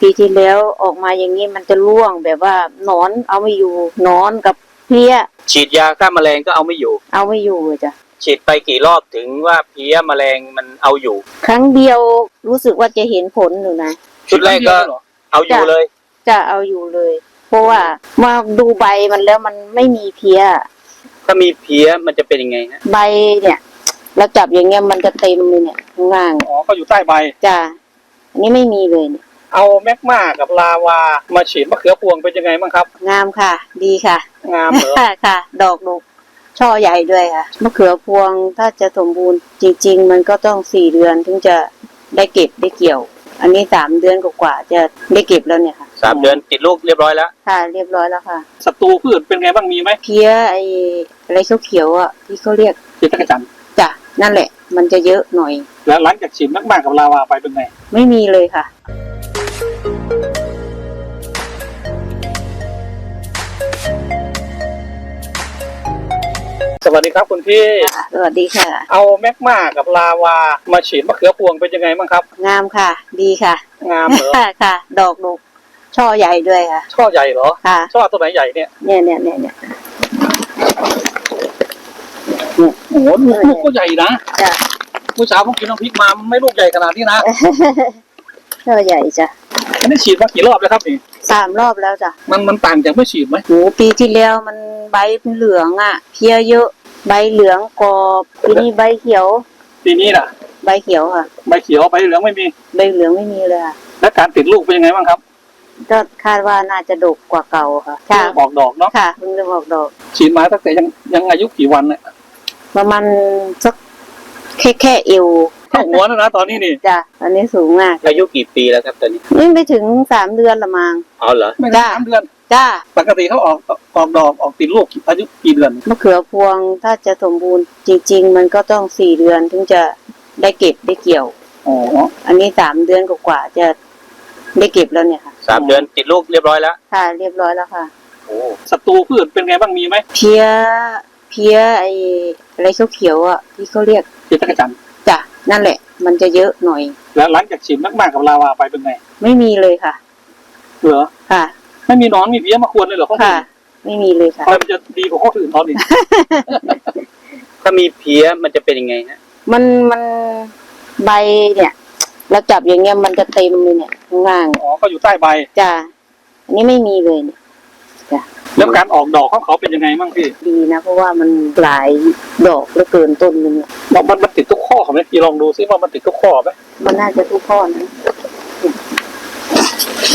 ปีที่แล้วออกมาอย่างนี้มันจะร่วงแบบว่าหนอนเอาไม่อยู่หนอนกับเพลี้ย ฉีดยาฆ่าแมลงก็เอาไม่อยู่ เอาไม่อยู่เลยจ้ะฉีดไปกี่รอบถึงว่าเพลี้ยแมลงมันเอาอยู่ ครั้งเดียวรู้สึกว่าจะเห็นผลอยู่นะชุดแรกก็เอาอยู่เลย จะเอาอยู่เลย เพราะว่ามาดูใบมันแล้วมันไม่มีเพลี้ย ถ้ามีเพลี้ยมันจะเป็นยังไงฮะใบเนี่ยเราจับอย่างเงี้ยมันจะเต็มเลยเนี่ยข้างล่างอ๋อเขาอยู่ใต้ใบจ้ะอันนี้ไม่มีเลยเนี่ย เอาแมกมากับลาวามาฉีดมะเขือพวงเป็นยังไงบ้างครับ งามค่ะ ดีค่ะ งามเหรอค่ะค่ะ ดอกดกช่อใหญ่ด้วยค่ะ มะเขือพวงถ้าจะสมบูรณ์จริง ๆ มันก็ต้องสี่เดือนถึงจะได้เก็บได้เกี่ยว อันนี้สามเดือนกว่าๆจะได้เก็บแล้วเนี่ยค่ะ สามเดือนติดลูกเรียบร้อยแล้ว ค่ะ เรียบร้อยแล้วค่ะ ศัตรูพืชเป็นไงบ้างมีไหมเพี้ยไอ้อะไรเขียวๆอะที่เขาเรียกฉีดจักรจันทร์จ้ะนั่นแหละ มันจะเยอะหน่อย แล้วหลังจากฉีดแมกมากับลาวาไปเป็นไง ไม่มีเลยค่ะ วัสดีครับคุณพี่ สวัสดีค่ะ เอาแมกมากับลาวามาฉีดมะเขือพวงเป็นยังไงบ้างครับ งามค่ะ ดีค่ะ งามเหรอค่ะค่ะดอกดกช่อใหญ่ด้วยค่ะ ช่อใหญ่เหรอ ค่ะ ช่อตัวไหนใหญ่เนี่ย เนี่ยเนี่ยเนี่ยเนี่ยโอ้โหลูกลูกก็ใหญ่นะจ้ะเมื่อเช้าผมกินน้ำพริกมาไม่ลูกใหญ่ขนาดนี้นะช่อใหญ่จ้ะอันนี้ฉีดมากี่รอบแล้วครับนี่สามรอบแล้วจ้ะ มันมันต่างจากไม่ฉีดไหมโหปีที่แล้วมันใบเป็นเหลืองอะ เพี้ยเยอะ ใบเหลืองกรอบปีนี้ใบเขียว ปีนี้น่ะ ใบเขียวค่ะ ใบเขียวใบเหลืองไม่มี ใบเหลืองไม่มีเลยค่ะ และการติดลูกเป็นยังไงบ้างครับ ก็คาดว่าน่าจะดกกว่าเก่าค่ะค่ะเริ่มออกดอกเนาะค่ะเพิ่งเริ่มออกดอก ฉีดมาตั้งแต่ยังยังอายุกี่วันเนี่ยประมาณสักแค่แค่เอวเท่าหัวแล้วนะตอนนี้นี่จ้ะอันนี้สูงมากอายุกี่ปีแล้วครับตอนนี้ นี่ไม่ถึงสามเดือนละมังอ๋อเหรอไม่ถึงจ้ะสามเดือน จ้าปกติเขาออกออกดอกออกติดลูกอายุกี่เดือนมะเขือพวงถ้าจะสมบูรณ์จริง ๆ มันก็ต้องสี่เดือนถึงจะได้เก็บได้เกี่ยวอ๋ออันนี้สามเดือนกว่าๆจะได้เก็บแล้วเนี่ยค่ะสามเดือนติดลูกเรียบร้อยแล้วค่ะ เรียบร้อยแล้วค่ะโอ้ศัตรูพืชเป็นไงบ้างมีไหมเพี้ยเพี้ยไอ้อะไรเขียวๆอะที่เขาเรียกฉีดจักรจันทร์จ้ะนั่นแหละ มันจะเยอะหน่อย แล้วหลังจากฉีดมากๆกับลาวาไปเป็นไงไม่มีเลยค่ะเหรอค่ะ ไม่มีหนอนมีเพี้ยมาควรเลยเหรอเขาค่ะไม่มีเลยค่ะทำไมมันจะดีกว่าข้ออื่นเขาดิถ้ามีเพลี้ยมันจะเป็นยังไงฮะมันมันใบเนี่ยเราจับอย่างเงี้ยมันจะเต็มเลยเนี่ยข้างล่างอ๋อเขาอยู่ใต้ใบ จ้ะอันนี้ไม่มีเลยเนี่ยแล้วการออกดอกของเขาเป็นยังไงบ้างพี่ดีนะเพราะว่ามันหลายดอกเหลือเกินต้นหนึงเนี่ยมันมันมันติดทุกข้อไหมพี่ลองดูซิว่ามันติดทุกข้อไหมมันน่าจะทุกข้อนะ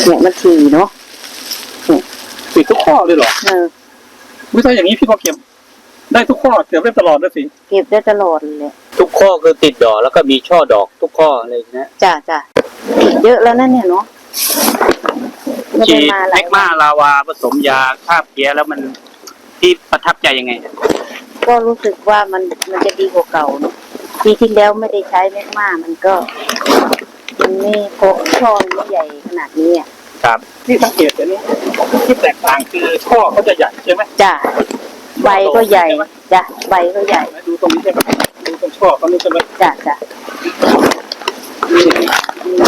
เนี่ยมันถี่เนาะ ติดทุกข้อเลยเหรอเออไม่ใช่อย่างนี้พี่ก็เก็บ ได้ทุกข้อเก็บได้ตลอดเลยสิเก็บได้ตลอดเลยทุกข้อคือติดดอกแล้วก็มีช่อดอกทุกข้อเลยนะจ้ะจ้ะเยอะแล้วนั่นเนี่ยเนาะไม่ฉีได้ดมาหแมลายกมาลาวาผสมยาฆ่าเพลี้ยแล้วมันที่ประทับใจยังไงฮะก็รู้สึกว่ามันมันจะดีกว่าเก่าเนาะปีที่แล้วไม่ได้ใช้แมกมามันก็ มันไม่โคช่อนไม่ใหญ่ขนาดนี้อะ ครับที่สังเกตเดี๋ยวนี้ที่แตกต่างคือข้อเขาจะใหญ่ใช่ไหมจ้ะใบก็ใหญ่จ้ะใบก็ใหญ่ดูตรงนี้ใช่ไหมดูตรงช่อเขานี่ใช่ไหมจ้ะจ้ะ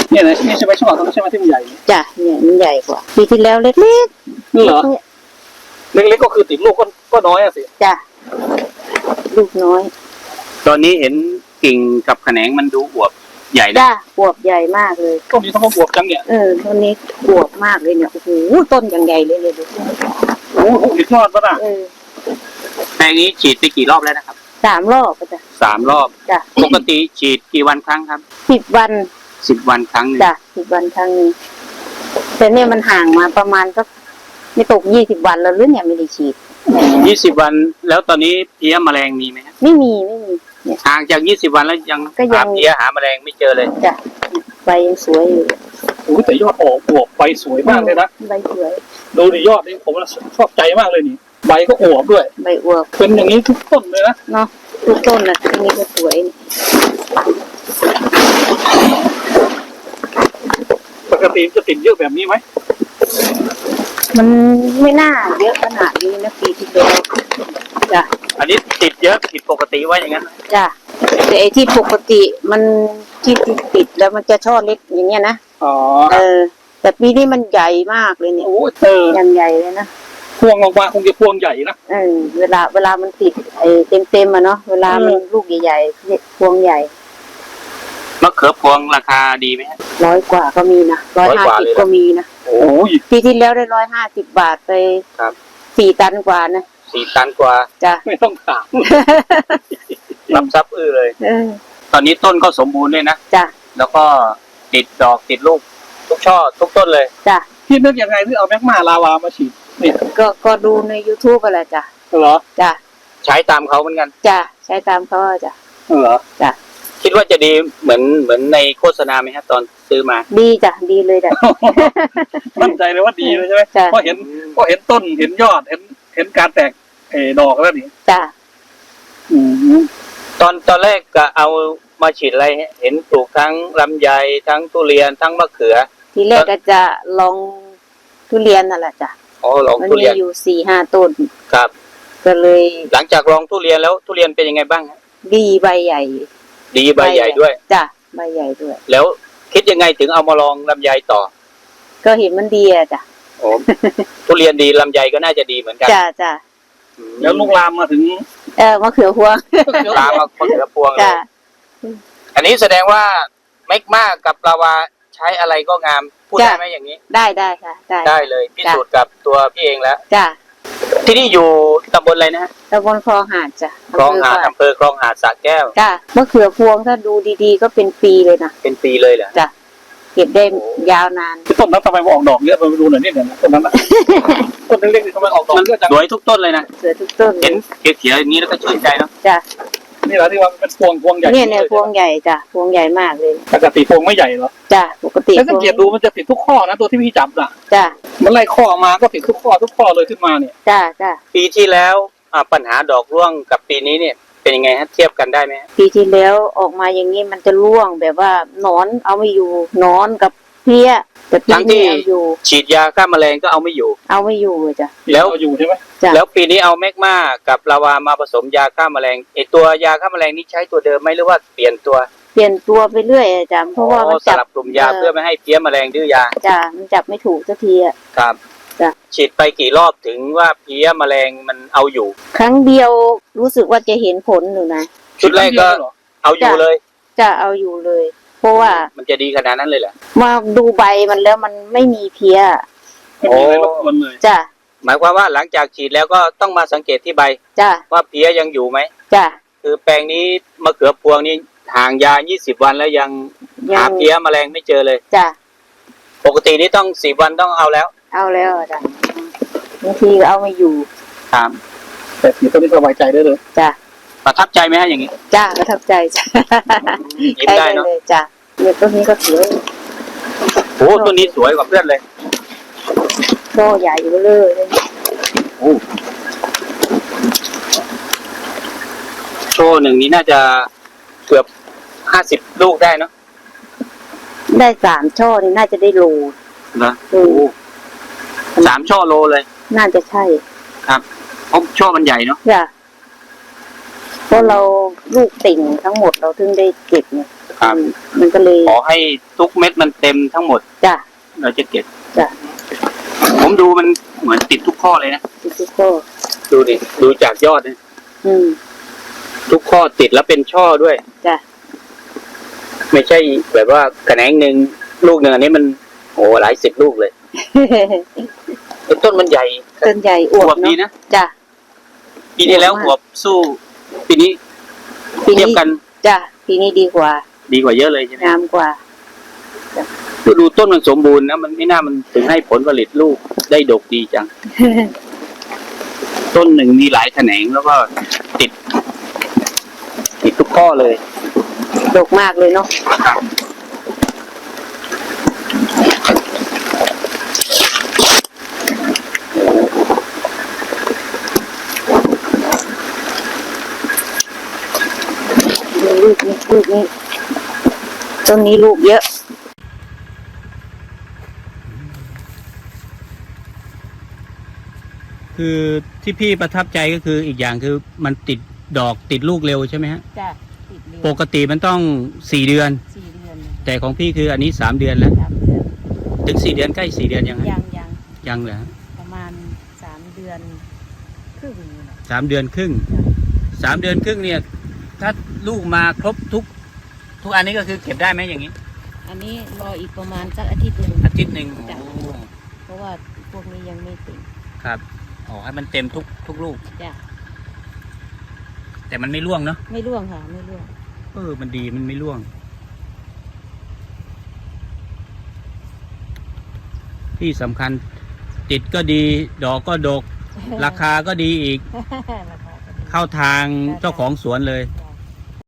เนี่ยนะนี่ใช่ไหมช่อเขาใช่ไหมที่มันใหญ่จ้ะเนี่ยมันใหญ่กว่าปีที่แล้วเล็กนี่เหรอๆเนี่ยเล็กๆก็คือติดลูกก็ก็น้อยอะสิจ้ะลูกน้อย ตอนนี้เห็นกิ่งกับแขนงมันดูอวบ ใหญ่นะจ้ะบวบใหญ่มากเลย ต้นนี้ต้องบวกจังเนี่ยเออต้นนี้บวบมากเลยเนี่ย โอ้โห ต้นอย่างใหญ่เลยเลยดูโอ้โหติดยอดปะน่ะเออแปลงนี้ฉีดไปกี่รอบแล้วนะครับสามรอบอะจ้ะสามรอบ จ้ะปกติฉีดกี่วันครั้งครับสิบวัน สิบวันครั้งหนึ่งจ้ะสิบวันครั้งหนึงแต่เนี่ยมันห่างมาประมาณสักไม่ตกยี่สิบวันแล้วหรือเนี่ยไม่ได้ฉีด ยี่สิบวัน แล้วตอนนี้เพลี้ยแมลงมีไหมฮะไม่มีไม่มีเนี่ย ห่างจากยี่สิบวันแล้วยังก็ยัหาง เพลี้ยหาแมลงไม่เจอเลย จ้ะใบยังสวยอยู่โอ้ยแต่ยอดออกบวกใบสวยมากเลยนะใบสวยดูดิยอดนี่ผมชอบใจมากเลยนี่ใบก็อวบด้วย ใบอวบเป็นอย่างนี้ทุกต้นเลยนะ เนาะทุกต้นนะอันนี้ก็สวยนี่ปกติจะติดเยอะแบบนี้ไหมมันไม่น่าเยอะขนาดนี้นะปีที่แล้วจ้ะอันนี้ติดเยอะผิดปกติว่าอย่างนั้น จ้ะแต่ไอ้ที่ปกติมันที่ติดติดแล้วมันจะช่อเล็กอย่างเงี้ยนะอ๋อเออแแต่ปีนี้มันใหญ่มากเลยเนี่ยโอ้เออยังใหญ่เลยนะพวงออกมาคงจะพวงใหญ่นะเออเวลาเวลามันติดไอ้เต็มเต็มๆอะเนาะเวลามันเออลูกใหญ่ๆพวงใหญ่มะเขือพวงราคาดีไหมฮะร้อยกว่าก็มีนะร้อยร้อยห้ากว่าสิบเลยนะก็มีนะโอ้ยปีที่แล้วได้ร้อยห้าสิบบาทไปครับสี่ตันกว่านะสี่ตันกว่าจ้ะไม่ต้องถาม รับทรัพย์อื้อเลย เออตอนนี้ต้นก็สมบูรณ์ด้วยนะ จ้ะแล้วก็ติดดอกติดลูกทุกช่อทุกต้นเลย จ้ะพี่นึกยังไงที่เอาแมกมาลาวามาฉีดเนี่ยก็ก็ดูใน youtube อะไรจ้ะเหรอจ้ะใช้ตามเขาเหมือนกันจ้ะใช้ตามเขาอะจ้ะ เหรอจ้ะ คิดว่าจะดีเหมือนเหมือนในโฆษณาไหมฮะตอนซื้อมา ดีจ้ะดีเลยจ้ะ มั่นใจเลยว่าดีเลยใช่ไหมจ้ะเพราะเห็นเพราะเห็นต้นเห็นยอดเห็นเห็นการแตกเออดอกแล้วนี่จ้ะอืม ตอนตอนแรกก็เอามาฉีดอะไรฮะเห็นปลูกทั้งลำไยทั้งทุเรียนทั้งมะเขือ ทีแรกก็จะลองทุเรียนนั่นแหละจ้ะอ๋อลองมันทุมีเรียนอยู่สี่ห้าต้น ครับ ก็เลยหลังจากลองทุเรียนแล้วทุเรียนเป็นยังไงบ้างฮะดีใบใหญ่ดีใบใหญ่ด้วย จ้ะใบใหญ่ด้วย แล้วคิดยังไงถึงเอามาลองลำไยต่อก็เห็นมันดีอะจ้ะโอ้ ทุเรียนดีลำไยก็น่าจะดีเหมือนกันจ้ะจ้ะ อืมแล้วลุกลามมาถึง เออมะเขือพวงลามมามะเขือพวงเลจ้ะยอันนี้แสดงว่าแมกมากับลาวาใช้อะไรก็งามพูดได้ไหมอย่างนี้ ได้ได้ค่ะได้ได้เลยพิสูจน์กับตัวพี่เองแล้วจ้ะที่นี่อยู่ตำบลอะไรนะฮะตำบลคลองหาดจ้ะคลองหาดอำเภออำเภอคลองหาดสระแก้วจ้ะมะเขือพวงถ้าดูดีๆ ก็เป็นปีเลยนะเป็นปีเลยเหรอจ้ะ เก็บได้ยาวนานต้นนั้นทำไมมาออกดอกเยอะไปดูหน่อยนิดหนึ่งนะต้นนั้นนะต้นเล็กๆนี่ทำไมออกดอกมันเยอะจังสวยทุกต้นเลยนะ เสือทุกต้นเห็นเขียวๆอย่างนี้แล้วก็ชื่นใจเนาะจ้ะนี่แหละที่ว่ามันเป็นพวงพวงใหญ่เนี่ยเนี่ยพวงใหญ่จ้ะพวงใหญ่มากเลยปกติพวงไม่ใหญ่เหรอจ้ะปกติแล้วสังพวงเกตดูมันจะติดทุกข้อนะตัวที่พี่จับน่ะ จ้ะมันไล่ข้อมาก็ติดทุกข้อทุกข้อเลยขึ้นมาเนี่ย จ้ะจ้ะปีที่แล้วอ่าปัญหาดอกร่วงกับปีนี้เนี่ย เป็นยังไงฮะเทียบกันได้ไหมฮะปีที่แล้วออกมาอย่างนี้มันจะร่วงแบบว่าหนอนเอาไม่อยู่หนอนกับเพี้ยแต่ปีนี้เอาอยู่ ฉีดยาฆ่าแมลงก็เอาไม่อยู่ เอาไม่อยู่เลยจ้ะ แล้วเราอยู่ใช่ไหมจ้ะ แล้วปีนี้เอาแมกมากับลาวามาผสมยาฆ่าแมลงไอตัวยาฆ่าแมลงนี่ใช้ตัวเดิมไหมหรือว่าเปลี่ยนตัวเปลี่ยนตัวไปเรื่อยอะจ้ะเพราะว่ามันอ๋อสจับลับกลุ่มยาเออเพื่อไม่ให้เพี้ยแมลงดื้อยาจ้ะมันจับไม่ถูกสักทีอะครับ จ้ะฉีดไปกี่รอบถึงว่าเพี้ยแมลงมันเอาอยู่ ครั้งเดียวรู้สึกว่าจะเห็นผลอยู่นะ ชุดแรกก็เหรอเอาอยู่เลย จะเอาอยู่เลย เพราะว่ามันจะดีขนาดนั้นเลยเหรอมาดูใบมันแล้วมันไม่มีเพี้ยไม่มีอะไรรบกวนเลยจ้ะหมายความว่าหลังจากฉีดแล้วก็ต้องมาสังเกตที่ใบจ้ะว่าเพี้ยยังอยู่ไหมจ้ะคือแปลงนี้มะเขือพวงนี่ห่างยา 20 วันแล้วยังยัหางเพี้ยแมลงไม่เจอเลยจ้ะปกตินี่ต้องสิบวันต้องเอาแล้ว เอาแล้วอะจ้ะบางทีก็เอาไม่อยู่ครับแต่สีต้นนี้สบายใจได้เลยจ้ะประทับใจไหมฮะอย่างนี้จ้ะประทับใจจ้ะยิ้มได้เนาะเลยจ้ะเนี่ยต้นนี้ก็สวยโอ้ต้นนี้สวยกว่าเพื่อนเลยช่อใหญ่เบ้อเลยเลยโอ้โชว์หนึ่งนี้น่าจะเกือบห้าสิบลูกได้เนาะได้สามช่อนี่น่าจะได้โลนะอืม สามช่อโลเลย น่าจะใช่เพราะช่อมันใหญ่เนาะจ้ะเพราะเราลูกติ่งทั้งหมดเราถึงได้เก็บเนี่ยครับอืมมันก็เลยขอให้ทุกเม็ดมันเต็มทั้งหมด จ้ะเราจะเก็บจ้ะผมดูมันเหมือนติดทุกข้อเลยนะทุกๆข้อดูดิดูจากยอดนะอืม ทุกข้อติดแล้วเป็นช่อด้วยจ้ะไม่ใช่แบบว่าแขนงหนึ่งลูกหนึ่งอันนี้มันโอ้หลายสิบลูกเลย ไอ้ต้นมันใหญ่ต้นใหญ่ออววบบดีเนาะนะจ้ะปีที่แล้วอวบมากอวบสู้ปีนี้ปีเทียบนี้กันจ้ะปีนี้ดีกว่า ดีกว่าเยอะเลยใช่ไหมงามกว่าดูดูต้นมันสมบูรณ์นะมันไม่น่ามันถึงให้ผลผลิตลูกได้ดกดีจัง ต้นหนึ่งมีหลายแขนงแล้วก็ติด ติดทุกข้อเลย ดกมากเลยเนาะ ลูกนี้ลูกนี้ต้นนี้ลูกเยอะคือที่พี่ประทับใจก็คืออีกอย่างคือมันติดดอกติดลูกเร็วใช่ไหมฮะจ้ะติดเร็วปกติมันต้องสี่เดือน สี่เดือนแต่ของพี่คืออันนี้สามเดือนแล้ว สามเดือนถึงสี่เดือนใกล้สี่เดือนยังไงยังยังยังเหรอประมาณสามเดือนครึ่งนี่แหละ สามเดือนครึ่งสามเดือนครึ่งเนี่ย ถ้าลูกมาครบทุก ทุกอันนี้ก็คือเก็บได้ไหมอย่างนี้ อันนี้รออีกประมาณสักอาทิตย์หนึ่งอาทิตย์หนึ่งจ้ะโอ้เพราะว่าพวกนี้ยังไม่เต็มครับอ๋อให้มันเต็มทุกทุกลูก จ้ะแต่มันไม่ร่วงเนาะไม่ร่วงค่ะไม่ร่วงเออ มันดีมันไม่ร่วง ที่สำคัญติดก็ดี ดอกก็ดก ราคาก็ดีอีก ราคาก็ดีเข้าทางเจ้าของสวนเลย จ้ะ